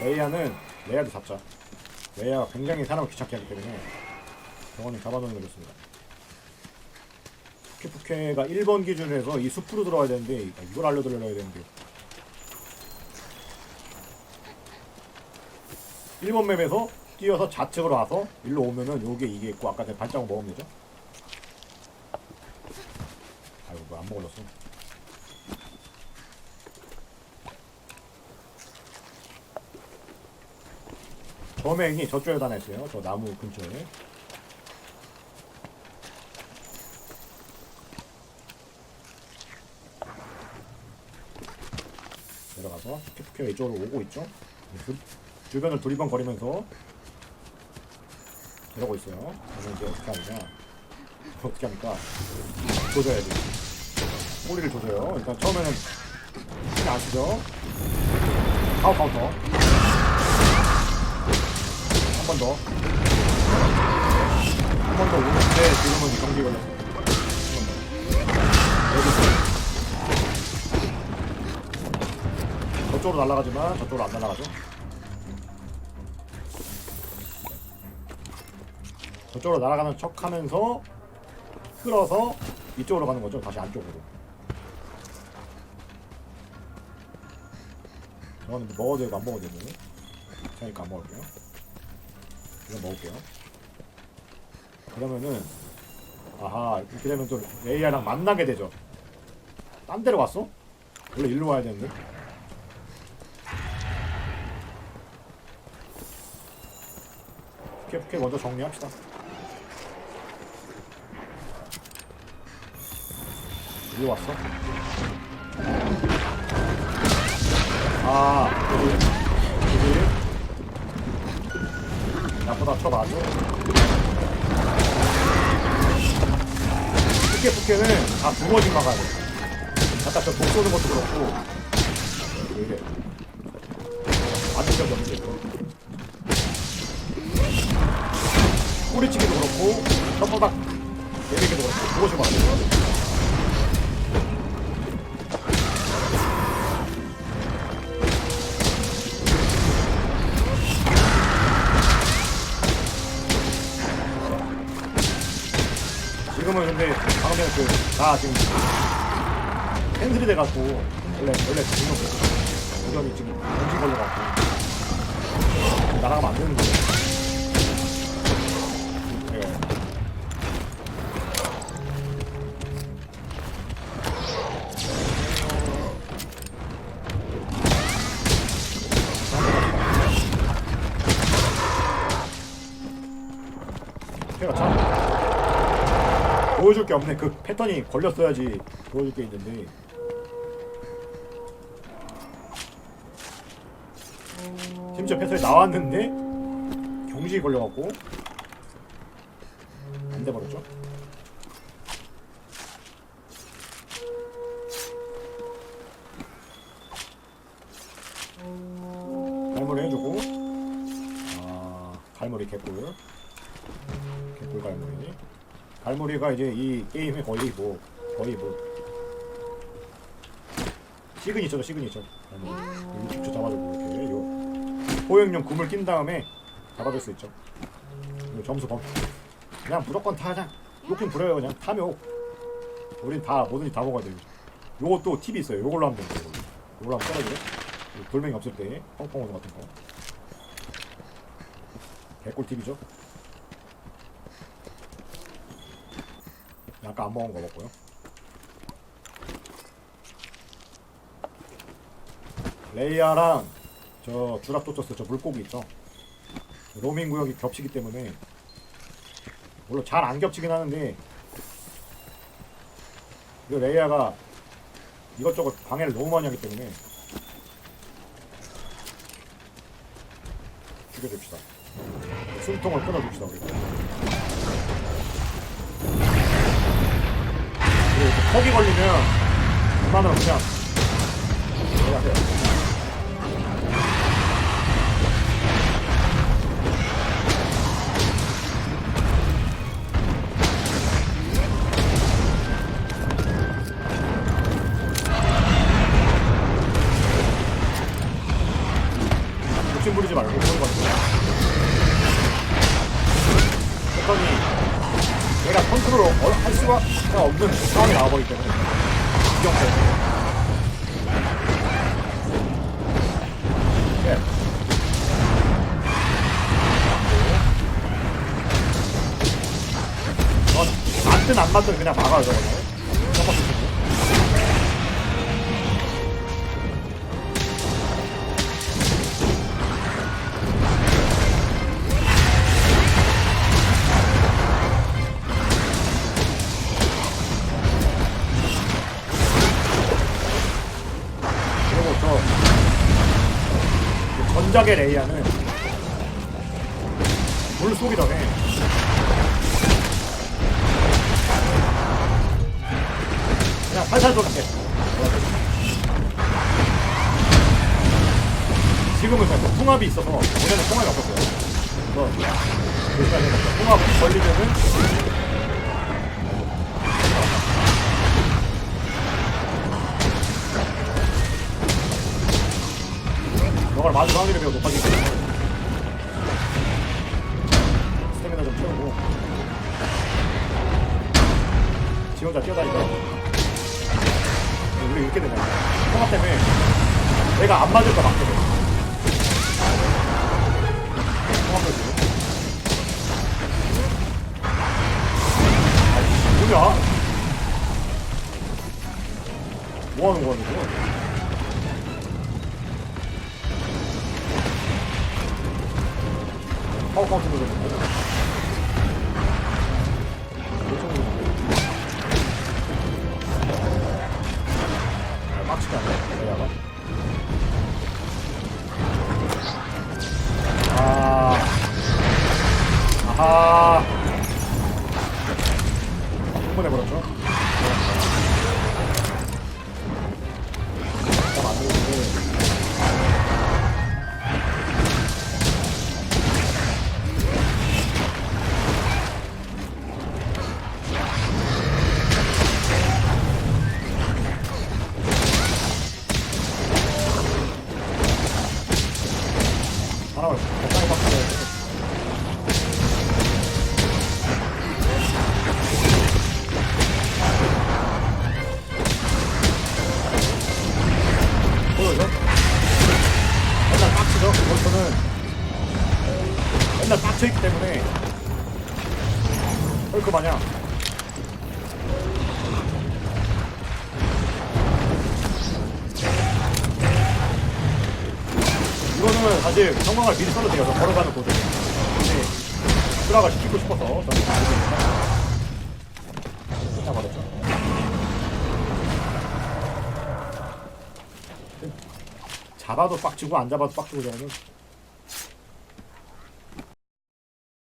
레이아는 레이아도 잡자. 레이아가 굉장히 사람을 귀찮게 하기 때문에 저거는 잡아놓는 게 좋습니다. 푸케푸케가 1번 기준으로 해서 이 숲으로 들어가야 되는데 아, 이걸 알려드려야 되는데 1번 맵에서 뛰어서 좌측으로 와서 일로 오면은 요게 이게 있고 아까 전에 발자국 먹으면 되죠? 아이고 뭐안 먹어졌어 저맹이 저쪽에 있어요. 저 나무 근처에. 내려가서 푸케푸케가 이쪽으로 오고 있죠? 주, 주변을 두리번거리면서 이러고 있어요. 저는 이제 어떻게 하느냐. 어떻게 합니까 조져야지 꼬리를 조져요. 일단 처음에는 힘이 안 쓰죠 카우 번 더. 한 번 더 오는데 지금은 경기 더 여기서. 저쪽으로 날아가지만 저쪽으로 안 날아가죠. 저쪽으로 날아가는 척 하면서 끌어서 이쪽으로 가는 거죠 다시 안쪽으로. 저거는 뭐 먹어도 되고 안 먹어도 되고 그러니까 안 먹을게요 이거 먹을게요. 그러면은 아하 이렇게 되면 또 레이아랑 만나게 되죠. 딴 데로 갔어? 원래 일로 와야 되는데. 푸케푸케 먼저 정리합시다. 일로 왔어? 아 여기 여기 나보다 쳐봐줘 푸케푸케는 다 두번씩 막아야 돼 아까 저독 쏘는 것도 그렇고. 왜 이래 맞은 적이 없는데 이거 꼬리치기도 그렇고 혓바닥 내리기도 그렇고 그것이 맞아요 지금은 근데 방금 그나 지금 캔슬이 돼갖고 원래 원래 지금 우정이 지금 정신 걸려갖고 날아가면 안 되는 거예요. 보여줄 게 없네. 그 패턴이 걸렸어야지 보여줄 게 있는데. 심지어 패턴이 나왔는데 경직이 걸려갖고 안 돼버렸죠. 갈무리 해주고 아 갈무리 개꿀 개꿀 갈무리 갈무리가 이제 이 게임의 거의 뭐 거의 뭐 시그니처죠 시그니처. 갈무리 여기 직접 잡아주고 이렇게 요 포획용 금을 낀 다음에 잡아줄 수 있죠. 요 점수 범 그냥 무조건 타 그냥 욕좀 부려요 그냥. 타면 우린 다 뭐든지 다 먹어야 돼요 요것도 팁이 있어요. 요걸로 하면 돼요. 요걸로 하면 떨어져요 요 돌멩이 없을 때 펑펑 오는 같은 거. 개꿀 팁이죠 아까 안 먹은 거 먹고요. 레이아랑 저 주랍토토스 저 물고기 있죠. 로밍 구역이 겹치기 때문에 물론 잘 안 겹치긴 하는데 이 레이아가 이것저것 방해를 너무 많이 하기 때문에 죽여줍시다. 숨통을 끊어줍시다 우리 이렇게 턱이 걸리면 그만으로 그냥 수가 없는 상황이 나와버리기 때문에. 이경태. 네. 어, 맞든 안 맞든 그냥 막아요 저거 전작의 레이아는 물 쏘기 전에 그냥 살살 쏘는데 지금은 그냥 통합이 있어서 원래는 통합이 없었어요. 그래서 그 시간에 통합 걸리면은 너가 맞을 확률이 매우 높아지기 때문에 스태미나 좀 채우고. 지 혼자 뛰어다니까 우리 이렇게 되냐 통합 때문에 내가 안 맞을까 막 파워 카운트 빡쳐있기 때문에 헐크 마냥 이거는 사실 성광을 미리 써도 돼요. 저 걸어가는 곳에. 근데 수락을 시키고 싶어서 저는 알겠습니다. 자, 말했죠. 잡아도 빡치고 안 잡아도 빡치고 저는